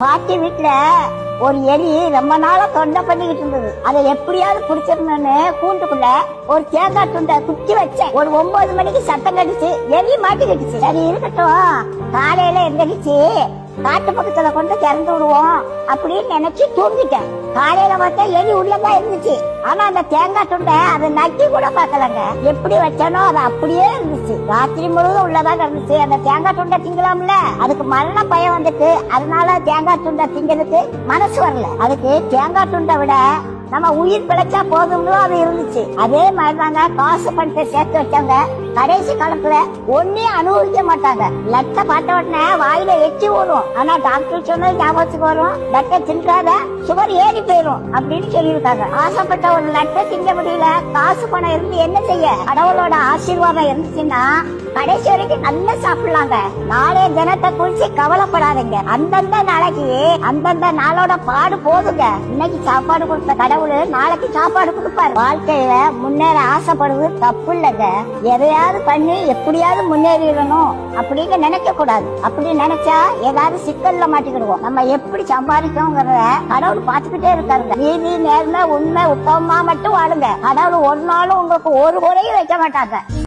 பாட்டி வீட்டுல ஒரு எலி ரொம்ப நாளா தொண்டை பண்ணிக்கிட்டு இருந்தது. அதை எப்படியாவது பிடிச்சிடணும்னு கூண்டுக்குள்ள ஒரு தேங்காய் துண்டை குத்தி வச்சேன். ஒரு ஒன்பது மணிக்கு சத்தம் கடிச்சு எலி மாட்டிக்கிட்டுச்சு. சரி இருக்கட்டும். காலையில எந்திரிச்சு காட்டு பக்கத்துல கொண்டு திறந்து விடுவோம் அப்படின்னு நினைச்சு தூங்கிட்டேன். காலையில பார்த்தா எலி உள்ளதா இருந்துச்சு. ஆனா அந்த தேங்காய் துண்டை அதை நக்கி கூட பாக்கலங்க எப்படி வச்சானோ அது அப்படியே இருந்துச்சு. ராத்திரி முழுவதும் உள்ளதான் இருந்துச்சு. அந்த தேங்காய் துண்டை திங்கலாம்ல? அதுக்கு மரண பயம் வந்துட்டு அதனால தேங்காய் துண்டை திங்கிறதுக்கு மனசு வரல. அதுக்கு தேங்காய் துண்டை விட நம்ம உயிர் பிழைச்சா போதும்னு அது இருந்துச்சு. அதே மாதிரிதாங்க காசு பணத்தை சேர்த்து வச்சவங்க கடைசி காலத்துல ஒன்னையும் அனுபவிக்க மாட்டாங்க. லட்டை பார்த்த உடனே வாயில எச்சி ஓடும் ஆனா டாக்டர் சொன்னது ஞாபகத்துக்கு வரும். லட்டை தின்காத சுகர் ஏறி போயிடும் அப்படின்னு சொல்லியிருக்காங்க. ஆசைப்பட்ட ஒரு லட்டை திங்க முடியல. காசு பணம் இருந்து என்ன செய்ய? கடவுளோட ஆசீர்வாதம் இருந்துச்சுன்னா கடைசி வரைக்கும் நல்லா சாப்பிடலாங்க. நாளைய தினத்தை குறிச்சு கவலைப்படாதீங்க. அந்தந்த நாளைக்கு அந்தந்த நாளோட பாடு போதுங்க. இன்னைக்கு சாப்பாடு கொடுத்த கடவுள் நாளைக்கு சாப்பாடு கொடுப்பாரு. வாழ்க்கையில முன்னேற ஆசைப்படுவது தப்பு இல்லைங்க எதையாவது பண்ணி எப்படியாவது முன்னேறிடணும் அப்படின்னு நினைக்க கூடாது அப்படி நினைச்சா ஏதாவது சிக்கல்ல மாட்டிக்கிடுவோம். நம்ம எப்படி சம்பாதிக்கோங்கிறத கடவுள் பார்த்துக்கிட்டே இருக்காருங்க. நீதி நேர்மை உண்மை உத்தமமா மட்டும் வாழுங்க. கடவுள் ஒரு நாளும் உங்களுக்கு ஒரு குறையும் வைக்க மாட்டாங்க.